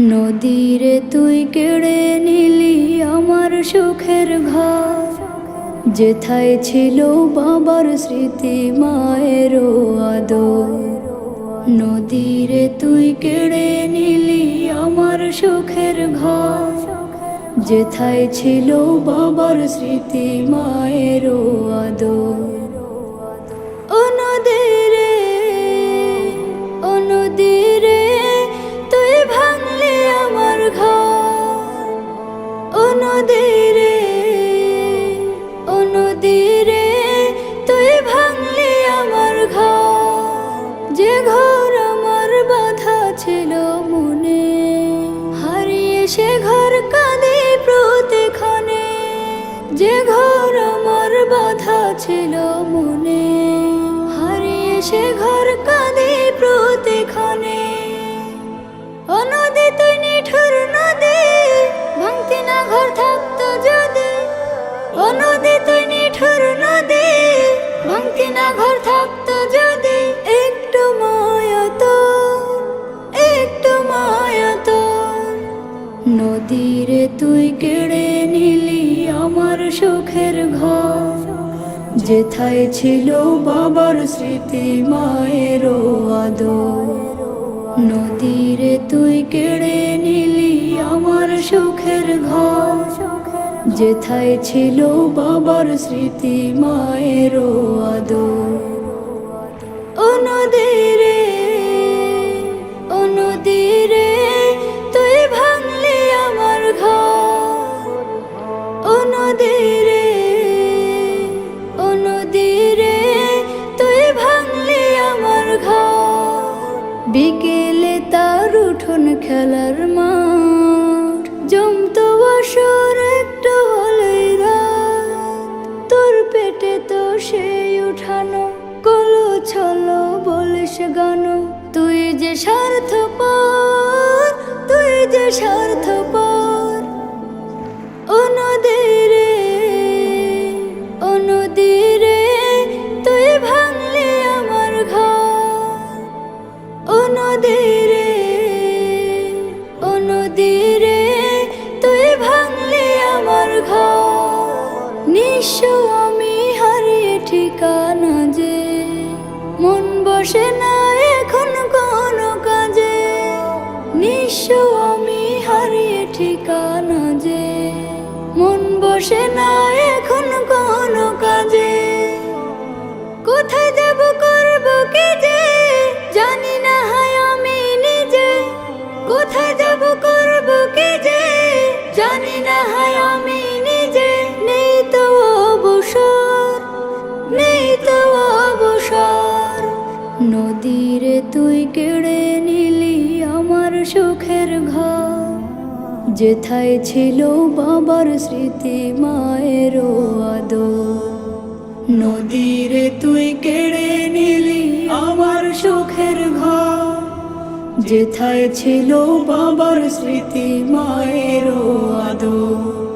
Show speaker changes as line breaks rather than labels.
নদীরে তুই কেড়ে নিলি আমার সুখের ঘর যেথায় ছিল বাবার স্মৃতি, মায়েরও আদর। নদীরে তুই কেড়ে নিলি আমার সুখের ঘর যেথায় ছিল বাবার স্মৃতি মায়েরও নদীরে তুই ভাঙলি আমার ঘর। যে ঘর আমার বাধা ছিল মনে, হারিয়ে সে ঘর কাঁদে প্রতিক্ষণে। যে ঘর আমার বাধা ছিল মনে, হারিয়ে সে ঘর কাঁদে নদীরে তুই কেড়ে নিলি আমার সুখের ঘর। যেথায় ছিল বাবার স্মৃতি মায়ের আদর। নদীরে তুই কেড়ে নিলি আমার সুখের ঘর। যেথায় ছিল বাবার স্মৃতি মায়ের আদর। বিকেলে তার উঠোন খেলার মাঠ। জমতো বসর একটা হলে রাত। তোর পেটে তো সেই উঠানো কলো ছলো বলিস গান। তুই যে স্বার্থ তুই যে স্বার্থ ও নদীরে ও নদীরে নিঃস্ব আমি হারিয়ে ঠিকানা যে, মন বসে না এখন কোনো কাজে। নিঃস্ব আমি হারিয়ে ঠিকানা যে, মন বসে না তুই কেড়ে নিলি আমার সুখের ঘর। যেথায় ছিল বাবার স্মৃতি মায়ের আদর। নদীরে তুই কেড়ে নিলি আমার সুখের ঘর। যেথায় ছিল বাবার স্মৃতি মায়ের আদর।